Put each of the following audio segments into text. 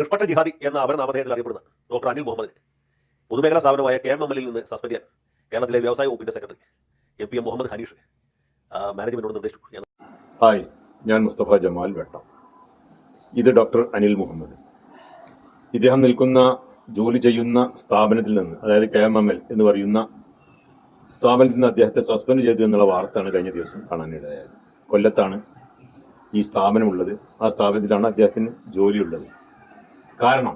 നിഷ്പക്ഷ ജിഹാദി എന്ന അപരനാമധേയത്തിൽ അറിയപ്പെടുന്ന ഡോക്ടർ അനിൽ മുഹമ്മദിനെ പൊതുമേഖലാ സ്ഥാപനമായ കെ എം എം എല്ലിൽ നിന്ന് സസ്പെൻഡ് ചെയ്യാൻ കേരളത്തിലെ വ്യവസായ വകുപ്പിന്റെ secretary M P M Muhammad Haneesh മാനേജ്മെന്റിനോട് നിർദ്ദേശിച്ചു. ഹായ് ഞാൻ മുസ്തഫ ജമാൽ വെട്ടം. ഇത് ഡോക്ടർ അനിൽ മുഹമ്മദ്. ഇദ്ദേഹം നിൽക്കുന്ന ജോലി ചെയ്യുന്ന സ്ഥാപനത്തിൽ നിന്ന് അതായത് കെ എം എം എൽ എന്ന് പറയുന്ന സ്ഥാപനത്തിൽ നിന്ന് അദ്ദേഹത്തെ സസ്പെൻഡ് ചെയ്തു എന്നുള്ള വാർത്തയാണ് കഴിഞ്ഞ ദിവസം കാണാനിടയായത്. കൊല്ലത്താണ് ഈ സ്ഥാപനമുള്ളത്. ആ സ്ഥാപനത്തിലാണ് അദ്ദേഹത്തിന് ജോലിയുള്ളത്. കാരണം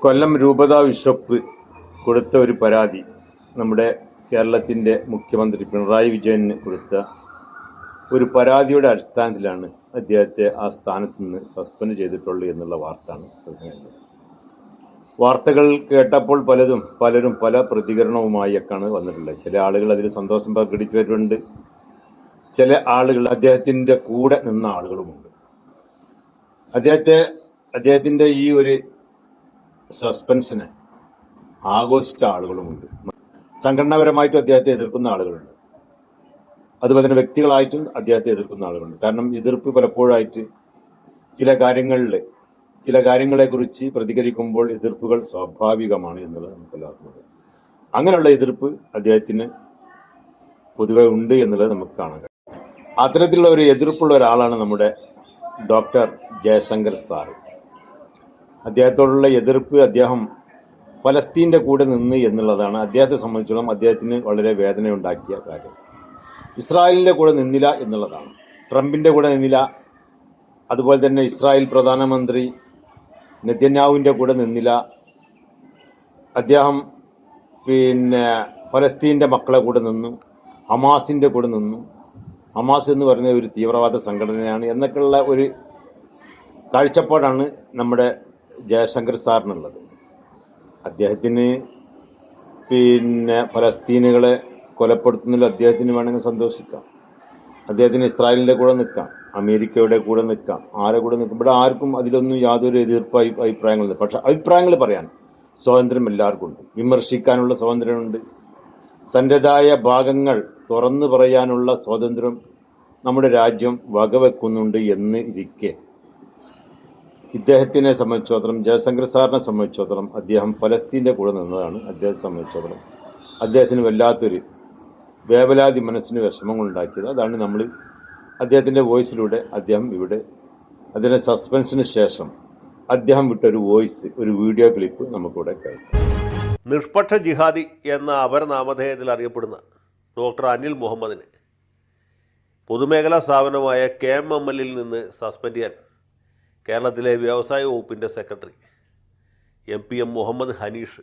കൊല്ലം രൂപതാ ബിഷപ്പ് കൊടുത്ത ഒരു പരാതി നമ്മുടെ കേരളത്തിന്റെ മുഖ്യമന്ത്രി പിണറായി വിജയന് കൊടുത്ത ഒരു പരാതിയുടെ അടിസ്ഥാനത്തിലാണ് അദ്ദേഹത്തെ ആ സ്ഥാനത്ത് നിന്ന് സസ്പെൻഡ് ചെയ്തിട്ടുള്ളൂ എന്നുള്ള വാർത്തയാണ് പ്രസിഡന്റ് വാർത്തകൾ കേട്ടപ്പോൾ പലതും പലരും പല പ്രതികരണവുമായൊക്കെയാണ് വന്നിട്ടുള്ളത്. ചില ആളുകൾ അതിൽ സന്തോഷം പ്രകടിപ്പിച്ചിട്ടുണ്ട് ചില ആളുകൾ അദ്ദേഹത്തിന്റെ കൂടെ നിന്ന ആളുകളുമുണ്ട്. അദ്ദേഹത്തെ അദ്ദേഹത്തിന്റെ ഈ ഒരു സസ്പെൻസിന് ആഘോഷിച്ച ആളുകളുമുണ്ട്. സംഘടനാപരമായിട്ടും അദ്ദേഹത്തെ എതിർക്കുന്ന ആളുകളുണ്ട്. അതുപോലെ തന്നെ വ്യക്തികളായിട്ടും അദ്ദേഹത്തെ എതിർക്കുന്ന ആളുകളുണ്ട്. കാരണം എതിർപ്പ് പലപ്പോഴായിട്ട് ചില കാര്യങ്ങളിൽ ചില കാര്യങ്ങളെക്കുറിച്ച് പ്രതികരിക്കുമ്പോൾ എതിർപ്പുകൾ സ്വാഭാവികമാണ് എന്നുള്ളത് നമുക്ക് എല്ലാവർക്കും അറിയാം. അങ്ങനെയുള്ള എതിർപ്പ് അദ്ദേഹത്തിന് പൊതുവെ ഉണ്ട് എന്നുള്ളത് നമുക്ക് കാണാൻ കഴിയും. അത്തരത്തിലുള്ള ഒരു എതിർപ്പുള്ള ഒരാളാണ് നമ്മുടെ ഡോക്ടർ ജയശങ്കർ സാറ്. അദ്ദേഹത്തോടുള്ള എതിർപ്പ് അദ്ദേഹം ഫലസ്തീന്റെ കൂടെ നിന്ന് എന്നുള്ളതാണ്. അദ്ദേഹത്തെ സംബന്ധിച്ചിടത്തോളം അദ്ദേഹത്തിന് വളരെ വേദനയുണ്ടാക്കിയ കാര്യം. ഇസ്രായേലിന്റെ കൂടെ നിന്നില്ല എന്നുള്ളതാണ്. ട്രംപിന്റെ കൂടെ നിന്നില്ല. അതുപോലെ തന്നെ ഇസ്രായേൽ പ്രധാനമന്ത്രി നെതന്യാവിന്റെ കൂടെ നിന്നില്ല. അദ്ദേഹം പിന്നെ ഫലസ്തീന്റെ മക്കളെ കൂടെ നിന്നു. ഹമാസിന്റെ കൂടെ നിന്നു. ഹമാസ് എന്ന് പറയുന്ന ഒരു തീവ്രവാദ സംഘടനയാണ് എന്നൊക്കെയുള്ള ഒരു കാഴ്ചപ്പാടാണ് നമ്മുടെ ജയശങ്കർ സാറിനുള്ളത്. അദ്ദേഹത്തിന് പിന്നെ ഫലസ്തീനുകളെ കൊലപ്പെടുത്തുന്നതിൽ അദ്ദേഹത്തിന് വേണമെങ്കിൽ സന്തോഷിക്കാം. അദ്ദേഹത്തിന് ഇസ്രായേലിന്റെ കൂടെ നിൽക്കാം അമേരിക്കയുടെ കൂടെ നിൽക്കാം ആരെ കൂടെ നിൽക്കാം. ഇവിടെ ആർക്കും അതിലൊന്നും യാതൊരു എതിർപ്പ് അഭി- അഭിപ്രായങ്ങളില്ല. പക്ഷെ അഭിപ്രായങ്ങൾ പറയാൻ സ്വാതന്ത്ര്യം എല്ലാവർക്കും ഉണ്ട്. വിമർശിക്കാനുള്ള സ്വാതന്ത്ര്യമുണ്ട്. തന്റെതായ ഭാഗങ്ങൾ തുറന്നു പറയാനുള്ള സ്വാതന്ത്ര്യം നമ്മുടെ രാജ്യം വകവെക്കുന്നുണ്ട് എന്ന് ഇരിക്കെ. ഇദ്ദേഹത്തിനെ സംബന്ധിച്ചിടത്തോളം ജയശങ്കർ സാറിനെ സംബന്ധിച്ചിടത്തോളം അദ്ദേഹം ഫലസ്തീന്റെ കൂടെ നിന്നതാണ് അദ്ദേഹത്തെ സംബന്ധിച്ചിടത്തോളം. അദ്ദേഹത്തിന് വല്ലാത്തൊരു വേവലാതി മനസ്സിന് വിഷമങ്ങളുണ്ടാക്കിയത്. അതാണ് നമ്മൾ അദ്ദേഹത്തിന്റെ വോയിസിലൂടെ അദ്ദേഹം ഇവിടെ അതിന്റെ സസ്പെൻസിന് ശേഷം അദ്ദേഹം വിട്ടൊരു വോയിസ് ഒരു വീഡിയോ ക്ലിപ്പ് നമുക്കിവിടെ കേൾക്കാം. നിഷ്പക്ഷ ജിഹാദി എന്ന അപരനാമധേയത്തിൽ അറിയപ്പെടുന്ന ഡോക്ടർ അനിൽ മുഹമ്മദിനെ പൊതുമേഖലാ സ്ഥാപനമായ കെ എം എം എല്ലിൽ നിന്ന് സസ്പെൻഡ് ചെയ്യാൻ കേരളത്തിലെ വ്യവസായ വകുപ്പിന്റെ secretary M P M Muhammad Haneesh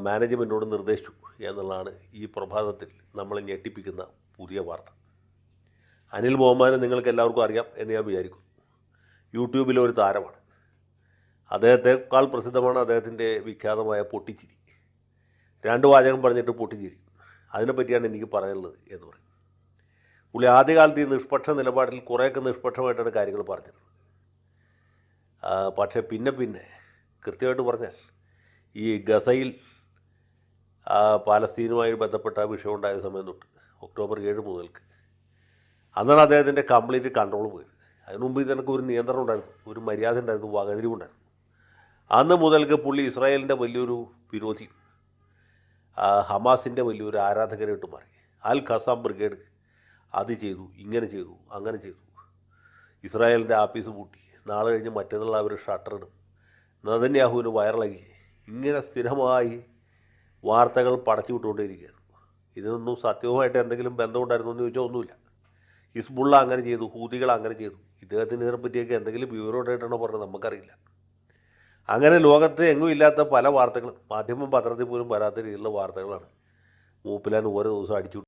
മാനേജ്മെന്റോട് നിർദ്ദേശിച്ചു എന്നുള്ളതാണ് ഈ പ്രഭാതത്തിൽ നമ്മളെ ഞെട്ടിപ്പിക്കുന്ന പുതിയ വാർത്ത. അനിൽ മുഹമ്മദിനെ നിങ്ങൾക്ക് എല്ലാവർക്കും അറിയാം എന്ന് ഞാൻ വിചാരിക്കും യൂട്യൂബിലെ ഒരു താരമാണ്. അദ്ദേഹത്തെക്കാൾ പ്രസിദ്ധമാണ് അദ്ദേഹത്തിന്റെ വിഖ്യാതമായ പൊട്ടിച്ചിരി. രണ്ട് വാചകം പറഞ്ഞിട്ട് പൊട്ടിച്ചിരി. അതിനെപ്പറ്റിയാണ് എനിക്ക് പറയാനുള്ളത് എന്ന് പറയും പുള്ളി ആദ്യകാലത്ത് ഈ നിഷ്പക്ഷ നിലപാടിൽ കുറേയൊക്കെ നിഷ്പക്ഷമായിട്ടാണ് കാര്യങ്ങൾ പറഞ്ഞിരുന്നത്. പക്ഷേ പിന്നെ പിന്നെ കൃത്യമായിട്ട് പറഞ്ഞാൽ ഈ ഗസയിൽ പാലസ്തീനുമായി ബന്ധപ്പെട്ട വിഷയം ഉണ്ടായ സമയം തൊട്ട് ഒക്ടോബർ ഏഴ് മുതൽക്ക് അന്നാണ് അദ്ദേഹത്തിന്റെ കംപ്ലീറ്റ് കൺട്രോൾ പോയത്. അതിനു മുമ്പ് ഇതിനൊക്കെ ഒരു നിയന്ത്രണം ഉണ്ടായിരുന്നു ഒരു മര്യാദ ഉണ്ടായിരുന്നു വകതിരിവുണ്ടായിരുന്നു അന്ന് മുതൽക്ക് പുള്ളി ഇസ്രായേലിന്റെ വലിയൊരു വിരോധി ഹമാസിന്റെ വലിയൊരു ആരാധകനായിട്ട് മാറി അൽ ഖസാം ബ്രിഗേഡ് അത് ചെയ്തു ഇങ്ങനെ ചെയ്തു അങ്ങനെ ചെയ്തു. ഇസ്രായേലിന്റെ ആഫീസ് പൂട്ടി. നാളെ കഴിഞ്ഞ് മറ്റന്നുള്ള അവർ ഷട്ടറിടും നദന്യാഹുവിന് വയറിളകി ഇങ്ങനെ സ്ഥിരമായി വാർത്തകൾ പടച്ചു വിട്ടുകൊണ്ടേയിരിക്കുകയാണ് ഇതിനൊന്നും സത്യവുമായിട്ട് എന്തെങ്കിലും ബന്ധമുണ്ടായിരുന്നു എന്ന് ചോദിച്ചാൽ ഒന്നുമില്ല. ഹിസ്ബുള്ള അങ്ങനെ ചെയ്തു ഹൂതികൾ അങ്ങനെ ചെയ്തു. ഇദ്ദേഹത്തിന് ഇതിനെപ്പറ്റിയൊക്കെ എന്തെങ്കിലും വിവരമായിട്ടാണോ പറഞ്ഞത് നമുക്കറിയില്ല. അങ്ങനെ ലോകത്ത് എങ്ങും ഇല്ലാത്ത പല വാർത്തകളും മാധ്യമം പത്രത്തിൽ പോലും വരാത്ത രീതിയിലുള്ള വാർത്തകളാണ്. മൂപ്പിലാൻ ഓരോ ദിവസം അടിച്ചു